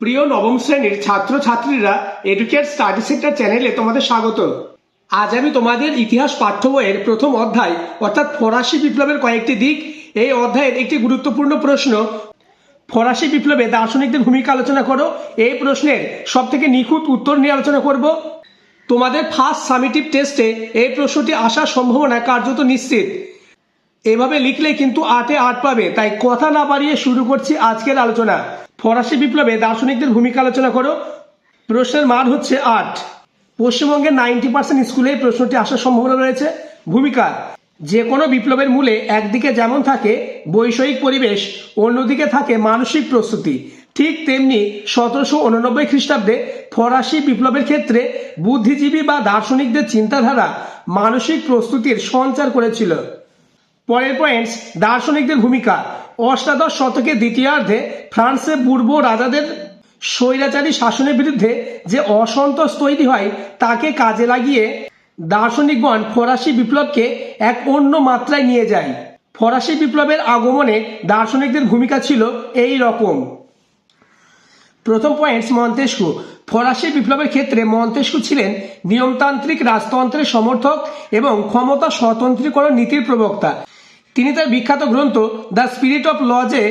প্রিয় নবম শ্রেণির ছাত্রছাত্রীরা এডুকেট স্টাডি সেন্টার চ্যানেলে তোমাদের স্বাগত আজ আমি তোমাদের ইতিহাস পাঠ্য বইয়ের প্রথম অধ্যায়, অর্থাৎ ফরাসি বিপ্লবের কয়েকটি দিক, এই অধ্যায়ের একটি গুরুত্বপূর্ণ প্রশ্ন। ফরাসি বিপ্লবে দার্শনিকদের ভূমিকা আলোচনা করো, এই প্রশ্নের সব থেকে নিখুঁত উত্তর নিয়ে আলোচনা করব। তোমাদের ফার্স্ট সামিটিভ টেস্টে এই প্রশ্নটি আসার সম্ভাবনা কার্যত নিশ্চিত। এভাবে লিখলে কিন্তু আটে আট পাবে। তাই কথা না পারিয়ে শুরু করছি আজকের আলোচনা। ফরাসি বিপ্লবে দার্শনিকদের ভূমিকা আলোচনা করো। প্রশ্নের মান হচ্ছে আট। পশ্চিমবঙ্গের নাইনটি পার্সেন্ট স্কুলে প্রশ্নটি আসার সম্ভাবনা রয়েছে। ভূমিকা যে কোনো বিপ্লবের মূলে একদিকে যেমন থাকে বৈষয়িক পরিবেশ, অন্যদিকে থাকে মানসিক প্রস্তুতি। ঠিক তেমনি সতেরোশো উননব্বই খ্রিস্টাব্দে ফরাসি বিপ্লবের ক্ষেত্রে বুদ্ধিজীবী বা দার্শনিকদের চিন্তাধারা মানসিক প্রস্তুতির সঞ্চার করেছিল। পরের পয়েন্টস দার্শনিকদের ভূমিকা। অষ্টাদশ শতকের দ্বিতীয়ার্ধে ফ্রান্সে পূর্ব রাজাদের স্বৈরাচারী শাসনের বিরুদ্ধে যে অসন্তোষ তৈরি হয়, তাকে কাজে লাগিয়ে দার্শনিকগণ ফরাসি বিপ্লবকে এক অন্য মাত্রায় নিয়ে যায়। ফরাসি বিপ্লবের আগমনে দার্শনিকদের ভূমিকা ছিল এই রকম। প্রথম পয়েন্টস মন্তেস্কু ফরাসি বিপ্লবের ক্ষেত্রে মন্তেস্কু ছিলেন নিয়মতান্ত্রিক রাজতন্ত্রের সমর্থক এবং ক্ষমতা স্বতন্ত্রীকরণ নীতির প্রবক্তা। তিনি তার বিখ্যাত গ্রন্থ দ্য স্পিরিট অফ লজে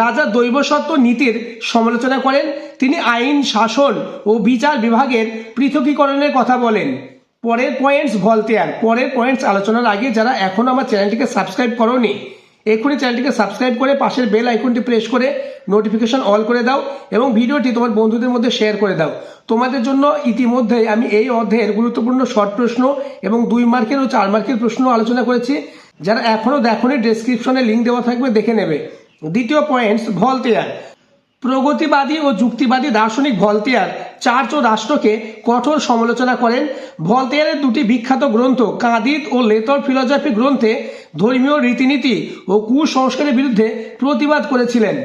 রাজা দৈবসত্ব নীতির সমালোচনা করেন। তিনি আইন, শাসন ও বিচার বিভাগের পৃথকীকরণের কথা বলেন। পরের পয়েন্টস ভলতেয়ার পরের পয়েন্টস আলোচনার আগে যারা এখনও আমার চ্যানেলটিকে সাবস্ক্রাইব করোনি, এক্ষুনি চ্যানেলটিকে সাবস্ক্রাইব করে পাশের বেল আইকনটি প্রেস করে নোটিফিকেশন অল করে দাও এবং ভিডিওটি তোমার বন্ধুদের মধ্যে শেয়ার করে দাও। তোমাদের জন্য ইতিমধ্যে আমি এই অধ্যায়ের গুরুত্বপূর্ণ শর্ট প্রশ্ন এবং দুই মার্কের ও চার মার্কের প্রশ্ন আলোচনা করেছি। যারা এখনও দেখনি ডেসক্রিপশনে লিঙ্ক দেওয়া থাকবে, দেখে নেবে। দ্বিতীয় পয়েন্টস ভলতেয়ার প্রগতিবাদী ও যুক্তিবাদী দার্শনিক ভলতেয়ার চার্চ ও রাষ্ট্রকে কঠোর সমালোচনা করেন। ভলতেয়ারের দুটি বিখ্যাত গ্রন্থ, কাঁদিত ও লেতর ফিলোজফি গ্রন্থে ধর্মীয় রীতিনীতি ও কুসংস্কারের বিরুদ্ধে প্রতিবাদ করেছিলেন।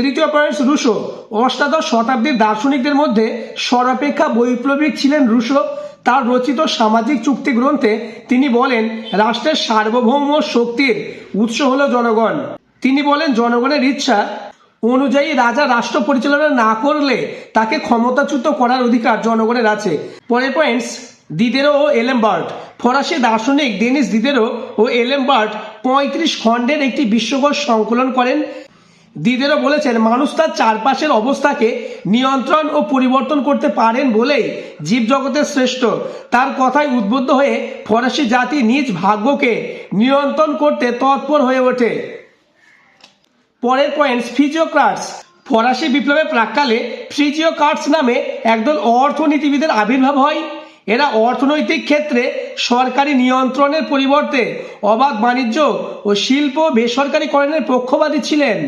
তৃতীয় পয়েন্টস রুশো। অষ্টাদশ শতাব্দীর দার্শনিকদের মধ্যে সর্বাপেক্ষা বৈপ্লবিক ছিলেন রুশো। তার রচিত সামাজিক চুক্তি গ্রন্থে তিনি বলেন, রাষ্ট্রের সার্বভৌম শক্তির উৎস হল জনগণ। তিনি বলেন, জনগণের ইচ্ছা অনুযায়ী রাজা রাষ্ট্র পরিচালনা না করলে তাকে ক্ষমতাচ্যুত করার অধিকার জনগণের আছে। পরের পয়েন্টস দিদেরো ও এলেমবার্ট। ফরাসি দার্শনিক ডেনিস দিদেরো ও এলেমবার্ট পঁয়ত্রিশ খণ্ডের একটি বিশ্বকোষ সংকলন করেন। দিদেরও বলেছেন, মানুষ তার চারপাশের অবস্থাকে নিয়ন্ত্রণ ও পরিবর্তন করতে পারেন বলেই জীবজগতের শ্রেষ্ঠ। তার কথায় উদ্বুদ্ধ হয়ে ফরাসি জাতি নিজ ভাগ্যকে নিয়ন্ত্রণ করতে তৎপর হয়ে ওঠে। পরের পয়েন্টস ফিজিওক্রাটস। ফরাসি বিপ্লবের প্রাককালে ফ্রিজিওকার্টস নামে একদল অর্থনীতিবিদের আবির্ভাব হয়। এরা অর্থনৈতিক ক্ষেত্রে সরকারি নিয়ন্ত্রণের পরিবর্তে অবাধ বাণিজ্য ও শিল্প বেসরকারীকরণের পক্ষপাতী ছিলেন।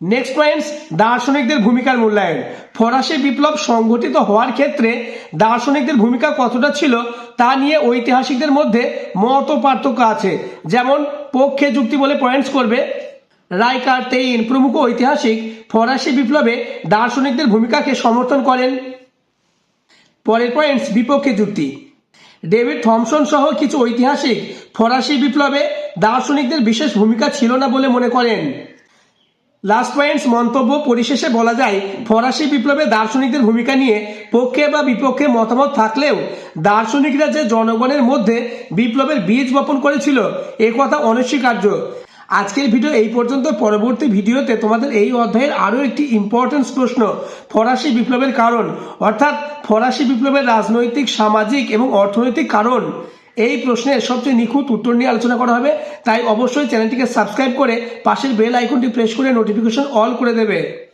নেক্সট পয়েন্টস দার্শনিকদের ভূমিকার মূল্যায়ন। ফরাসি বিপ্লব সংগঠিত হওয়ার ক্ষেত্রে দার্শনিকদের ভূমিকা কতটা ছিল তা নিয়ে ঐতিহাসিকদের মধ্যে মত পার্থক্য আছে। যেমন পক্ষে যুক্তি বলে পয়েন্টস করবে, রাইকার তেইন, প্রমুখ ঐতিহাসিক ফরাসি বিপ্লবে দার্শনিকদের ভূমিকাকে সমর্থন করেন। পরের পয়েন্টস বিপক্ষে যুক্তি। ডেভিড থমসন সহ কিছু ঐতিহাসিক ফরাসি বিপ্লবে দার্শনিকদের বিশেষ ভূমিকা ছিল না বলে মনে করেন। লাস্ট পয়েন্টস মন্তব্য পরিশেষে বলা যায়, ফরাসি বিপ্লবে দার্শনিকদের ভূমিকা নিয়ে পক্ষে বা বিপক্ষে মতামত থাকলেও দার্শনিকরা যে জনগণের মধ্যে বিপ্লবের বীজ বপন করেছিল, এ কথা অনস্বীকার্য। আজকের ভিডিও এই পর্যন্ত। পরবর্তী ভিডিওতে তোমাদের এই অধ্যায়ের আরও একটি ইম্পর্টেন্স প্রশ্ন, ফরাসি বিপ্লবের কারণ, অর্থাৎ ফরাসি বিপ্লবের রাজনৈতিক, সামাজিক এবং অর্থনৈতিক কারণ। এই প্রশ্নের সবচেয়ে নিখুঁত উত্তর নিয়ে আলোচনা করা হবে। তাই অবশ্যই চ্যানেলটিকে সাবস্ক্রাইব করে পাশের বেল আইকনটি প্রেস করে নোটিফিকেশন অল করে দেবে।